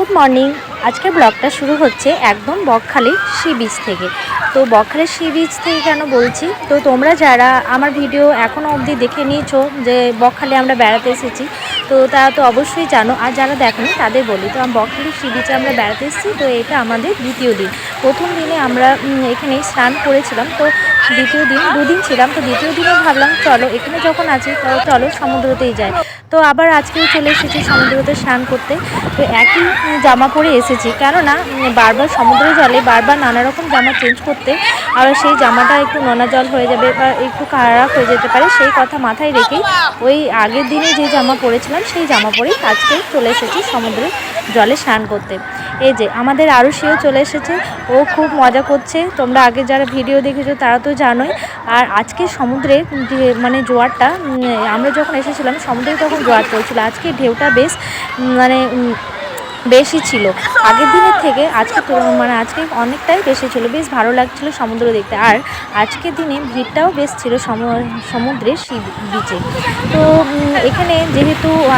Good morning. আজকের ব্লগটা শুরু হচ্ছে একদম বকখালি সি বিচ থেকে। তো বকখালি সি বিচ থেকে কেন বলছি? তো তোমরা যারা আমার ভিডিও এখনও অবধি দেখে নিয়েছো যে বকখালি আমরা বেড়াতে এসেছি, তো তারা তো অবশ্যই জানো। আর যারা দেখেনি তাদের বলি, তো আমি বকখালি সি বিচে আমরা বেড়াতে এসেছি, তো এটা আমাদের দ্বিতীয় দিন। প্রথম দিনে আমরা এখানে স্নান করেছিলাম। তো দ্বিতীয় দিন, দুদিন ছিলাম, তো দ্বিতীয় দিনে ভাবলাম, চলো, এখানে যখন আছি চলো সমুদ্রতেই যাই। তো আবার আজকেও চলে এসেছি সমুদ্রতে স্নান করতে। তো একই জামা পরে এসেছি। কেননা বারবার সমুদ্র জলে বারবার নানা রকম জামা চেঞ্জ করতে, আর সেই জামাটা একটু নোনা জল হয়ে যাবে বা একটু খারাপ হয়ে যেতে পারে, সেই কথা মাথায় রেখেই ওই আগের দিনে যে জামা পরেছিলাম, সেই জামা পরেই আজকে চলে এসেছি সমুদ্রে জলে স্নান করতে। এই যে, আমাদের আরও সেও চলে এসেছে। ও খুব মজা করছে। তোমরা আগে যারা ভিডিও দেখেছ তারা তো জানোই। আর আজকে সমুদ্রে মানে জোয়ারটা আমরা যখন এসেছিলাম, সমুদ্রে তখন জোয়ার চলছিল আজকে ঢেউটা বেশ মানে বেশি ছিল। আগের দিনের থেকে আজকে মানে আজকে অনেকটাই বেশি ছিল। বেশ ভালো লাগছিল সমুদ্র দেখতে। আর আজকের দিনে ভিড়টাও বেশ ছিল সম- সমুদ্রের সি, বিচে। তো এখানে যেহেতু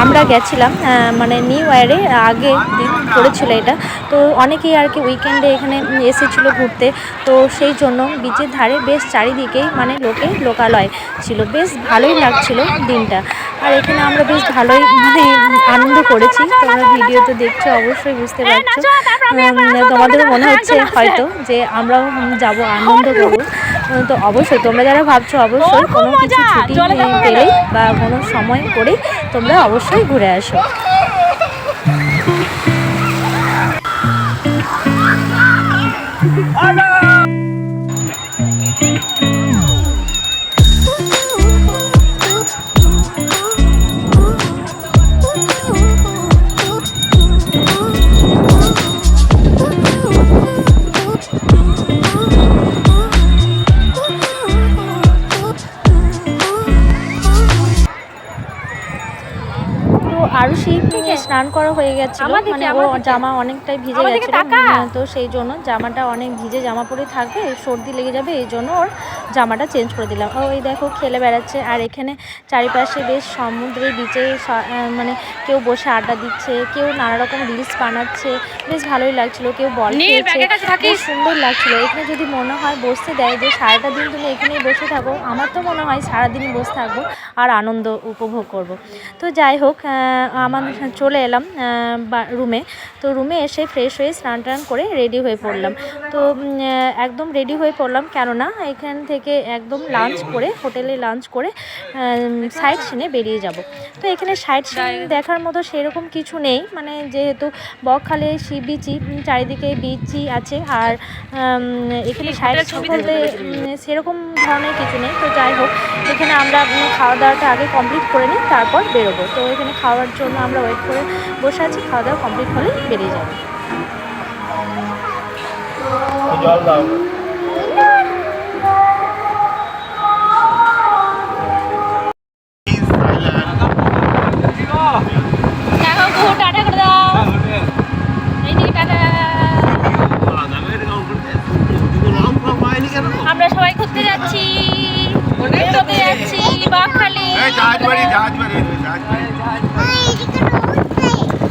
আমরা গেছিলাম মানে নিউ ইয়ারে আগে দিন পড়েছিল এটা। তো অনেকেই আর কি উইকেন্ডে এখানে এসেছিল ঘুরতে। তো সেই জন্য বিচের ধারে বেশ চারিদিকেই মানে লোকে লোকালয় ছিল। বেশ ভালোই লাগছিল দিনটা। আর এখানে আমরা বেশ ভালোই মানে আনন্দ করেছি। তোমরা ভিডিওতে দেখছ অবশ্যই বুঝতে পারছ তোমাদের মনে হচ্ছে হয়তো যে আমরাও যাব আনন্দ করব তো অবশ্যই তোমরা যারা ভাবছ অবশ্যই কোনো কিছু ছুটি পেলেই বা কোনো সময় করেই তোমরা অবশ্যই ঘুরে আসো তো আরুষি থেকে স্নান করা হয়ে গেছিল। মানে ও জামা অনেকটাই ভিজে গেছিল। তো সেই জন্য জামাটা অনেক ভিজে জামা পরে থাকবে সর্দি লেগে যাবে এই জন্য ওর জামাটা চেঞ্জ করে দিলাম। ও এই দেখো খেলে বেড়াচ্ছে। আর এখানে চারিপাশে বেশ সমুদ্রের বিচে মানে কেউ বসে আড্ডা দিচ্ছে কেউ নানা রকম রিলস বানাচ্ছে। বেশ ভালোই লাগছিল কেউ বল। বেশ সুন্দর লাগছিল। এখানে যদি মনে হয় বসতে দেয় যে সারাটা দিন তুমি এখানেই বসে থাকো আমার তো মনে হয় সারাদিনই বসে থাকব আর আনন্দ উপভোগ করব। তো যাই হোক আমাদের চলে এলাম রুমে। তো রুমে এসে ফ্রেশ হয়ে স্নান টান করে রেডি হয়ে পড়লাম। তো একদম রেডি হয়ে পড়লাম। কেননা এখান থেকে একদম লাঞ্চ করে হোটেলে লাঞ্চ করে সাইড সিনে বেরিয়ে যাব। তো এখানে সাইড সিন দেখার মতো সেরকম কিছু নেই। মানে যেহেতু বকখালি সি বিচই চারিদিকে বিচই আছে। আর এখানে সাইড ছবি বলতে সেরকম ধরনের কিছু নেই। তো যাই হোক এখানে আমরা খাওয়া দাওয়াটা আগে কমপ্লিট করে নিই তারপর বেরোবো। তো এখানে খাওয়ার জন্য আমরা ওয়েট করে বসে আছি খাওয়া দাওয়া কমপ্লিট হলে বেরিয়ে যাব। জল দাও। আমরা সবাই ঘুরতে যাচ্ছি। বেরোতে যাচ্ছি।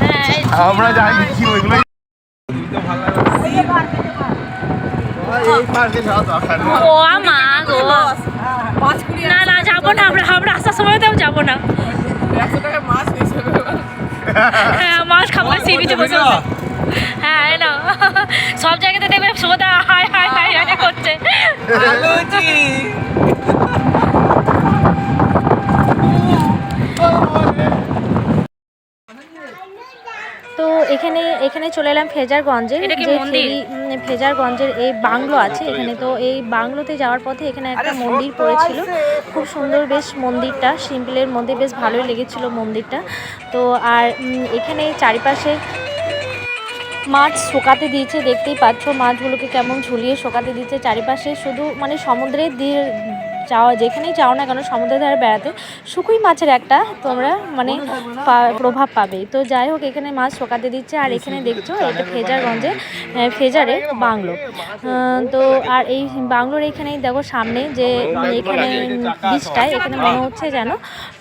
হ্যাঁ এই আমরা যাই দিচ্ছি ওইগুলো। ও গো। না না যাব না আমরা আমরা আসার সময় তো যাব না। হ্যাঁ মাছ খাব সি বিচে বসে। হ্যাঁ এই সব জায়গাতে দেখবে সোদা হাই হাই হাই হাই করছে তো এখানে চলে এলাম ফেজারগঞ্জে এটা যে ফেরি, ফেজারগঞ্জের এই বাংলো আছে। এখানে তো এই বাংলোতে যাওয়ার পথে এখানে একটা মন্দির পড়েছিল। খুব সুন্দর বেশ মন্দিরটা সিম্পলের মধ্যে বেশ ভালোই লেগেছিল মন্দিরটা। তো আর এখানে চারিপাশে মাছ শোকাতে দিয়েছে দেখতেই পাচ্ছ মাছগুলোকে কেমন ঝুলিয়ে শোকাতে দিচ্ছে চারিপাশে শুধু মানে সমুদ্রের দি- যাওয়া যেখানেই যাও না কেন সমুদ্রের ধারে বেড়াতে শুকুই মাছের একটা তোমরা মানে পা- প্রভাব পাবে। তো যাই হোক এখানে মাছ শোকাতে দিচ্ছে আর এখানে দেখছ এটা ফেজারগঞ্জে ফেজারে বাংলো। তো আর এই বাংলোর এখানেই দেখো সামনে যে এখানে বীজটায় এখানে মনে হচ্ছে যেন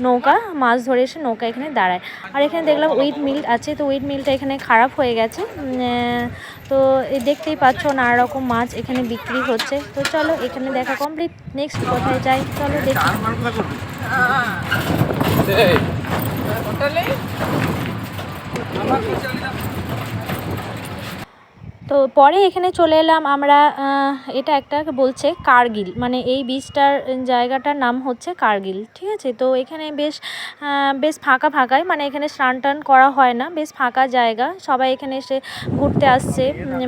নৌকা মাছ ধরে এসে নৌকা এখানে দাঁড়ায়। আর এখানে দেখলাম উইড মিল আছে তো উইড মিলটা এখানে খারাপ হয়ে গেছে। তো দেখতেই পাচ্ছ নানা রকম মাছ এখানে বিক্রি হচ্ছে। তো চলো এখানে দেখা কমপ্লিট নেক্সট কোথায় যাই? চলো দেখি। তো পরে এখানে চলে এলাম আমরা এটা একটা বলছে কার্গিল মানে এই বীজটার জায়গাটার নাম হচ্ছে কার্গিল ঠিক আছে? তো এখানে বেশ বেশ ফাঁকা ফাঁকাই মানে এখানে স্নান টান করা হয় না বেশ ফাঁকা জায়গা সবাই এখানে এসে ঘুরতে আসছে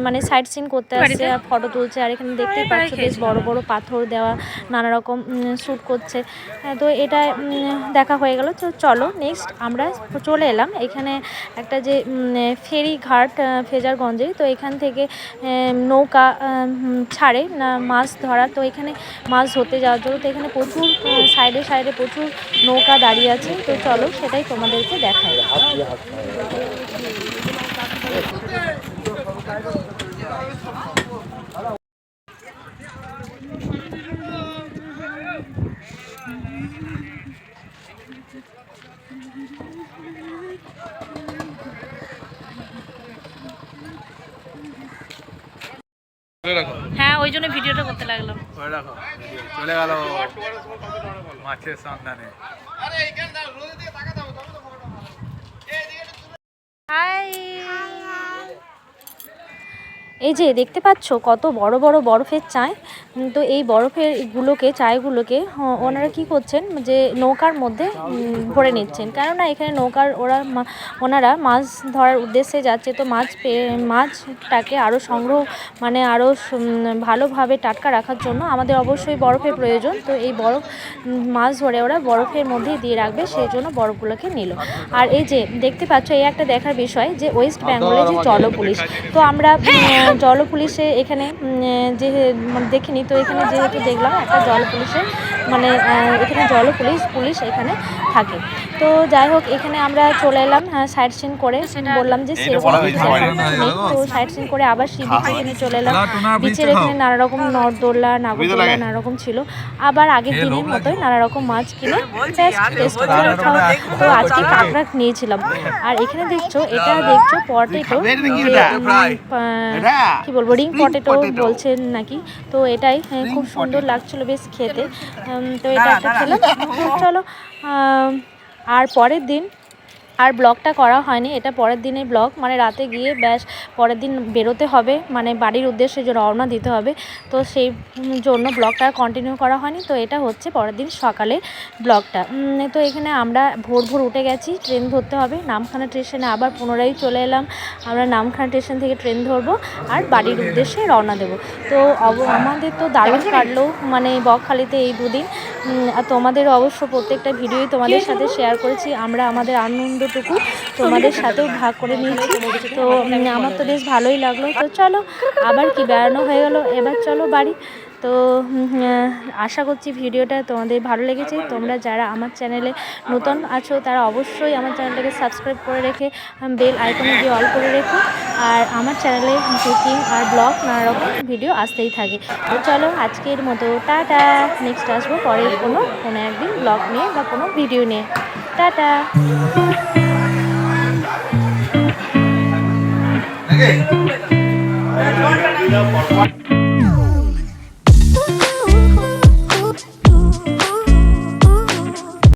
মানে সাইট সিন করতে আসছে আর ফটো তুলছে আর এখানে দেখতেই পাচ্ছ বেশ বড় বড় পাথর দেওয়া নানা রকম শ্যুট করছে তো এটা দেখা হয়ে গেল তো চলো নেক্সট আমরা চলে এলাম এখানে একটা যে ফেরি ঘাট ফেজারগঞ্জে তো এখান থেকে আহ, নৌকা ছাড়ে না মাছ ধরা। তো এখানে মাছ ধরতে যাওয়ার জন্য তো এখানে প্রচুর সাইডে সাইডে প্রচুর নৌকা দাঁড়িয়ে আছে। তো চলো সেটাই তোমাদেরকে দেখাই। হ্যাঁ ওই জন্য ভিডিওটা করতে লাগলাম। চলে গেল মাছের সন্ধানে হাই এই যে দেখতে পাচ্ছ কত বড় বড় বরফের চায় তো এই বরফের গুলোকে চায়গুলোকে ওনারা কি করছেন যে নৌকার মধ্যে ভরে নিচ্ছেন। কেননা এখানে নৌকার ওরা ওনারা মাছ ধরার উদ্দেশ্যে যাচ্ছে। তো মাছ মাছটাকে আরও সংগ্রহ মানে আরও ভালোভাবে টাটকা রাখার জন্য আমাদের অবশ্যই বরফের প্রয়োজন। তো এই বরফ মাছ ধরে ওরা বরফের মধ্যেই দিয়ে রাখবে সেই জন্য বরফগুলোকে নিল। আর এই যে দেখতে পাচ্ছ, এই একটা দেখার বিষয় যে ওয়েস্ট বেঙ্গলে যে জল পুলিশ তো আমরা জল পুলিশে এখানে যে মানে দেখিনি, তো এখানে যেহেতু দেখলাম একটা জল পুলিশে মানে এখানে জল পুলিশ পুলিশ এখানে থাকে। তো যাই হোক এখানে আমরা চলে এলাম সাইড সিন করে। বললাম যে তো সাইড সিন করে আবার সি বিচ এখানে চলে এলাম। বিচের এখানে নানা রকম নরদোল্লা নাগরদোল্লা নানা রকম ছিল। আবার আগের দিনের মতোই নানা রকম মাছ কিনে টেস্ট করে তো আজকে কাঁকড়া নিয়েছিলাম। আর এখানে দেখছ এটা দেখছ পটেটো। কি বলব রিং পটেটো বলছেন নাকি। তো এটাই হ্যাঁ, খুব সুন্দর লাগছিল বেশ খেতে। তো এটা একটা খেলাম। চলো আর পরের দিন আর ব্লগটা করা হয়নি, এটা পরের দিনের ব্লগ। মানে রাতে গিয়ে ব্যাস পরের দিন বেরোতে হবে মানে বাড়ির উদ্দেশ্যে যে রওনা দিতে হবে। তো সেই জন্য ব্লগটা কন্টিনিউ করা হয়নি। তো এটা হচ্ছে পরের দিন সকালে ব্লগটা। তো এখানে আমরা ভোর ভোর উঠে গেছি, ট্রেন ধরতে হবে। নামখানা স্টেশনে আবার পুনরায় চলে এলাম। আমরা নামখানা স্টেশন থেকে ট্রেন ধরবো আর বাড়ির উদ্দেশ্যে রওনা দেবো। তো আমাদের তো দারুণ কাটলো মানে বকখালিতে এই দুদিন। আর তোমাদের অবশ্য প্রত্যেকটা ভিডিওই তোমাদের সাথে শেয়ার করেছি। আমরা আমাদের আনন্দটুকু তোমাদের সাথেও ভাগ করে নিয়েছি। তো আমার তো বেশ ভালোই লাগল। তো চলো, আবার কি বেড়ানো হয়ে গেলো? এবার চলো বাড়ি। তো আশা করছি ভিডিওটা তোমাদের ভালো লেগেছে। তোমরা যারা আমার চ্যানেলে নতুন আছো, তারা অবশ্যই আমার চ্যানেলটাকে সাবস্ক্রাইব করে রেখে বেল আইকনে দিয়ে অল করে রেখো। আর আমার চ্যানেলে কুকিং আর ব্লগ নানা রকম ভিডিও আসতেই থাকে। তো চলো, আজকের মতো টাটা। নেক্সট আসব পরে কোনো কোনো একদিন ব্লগ নিয়ে বা কোনো ভিডিও নিয়ে। টাটা! নাকি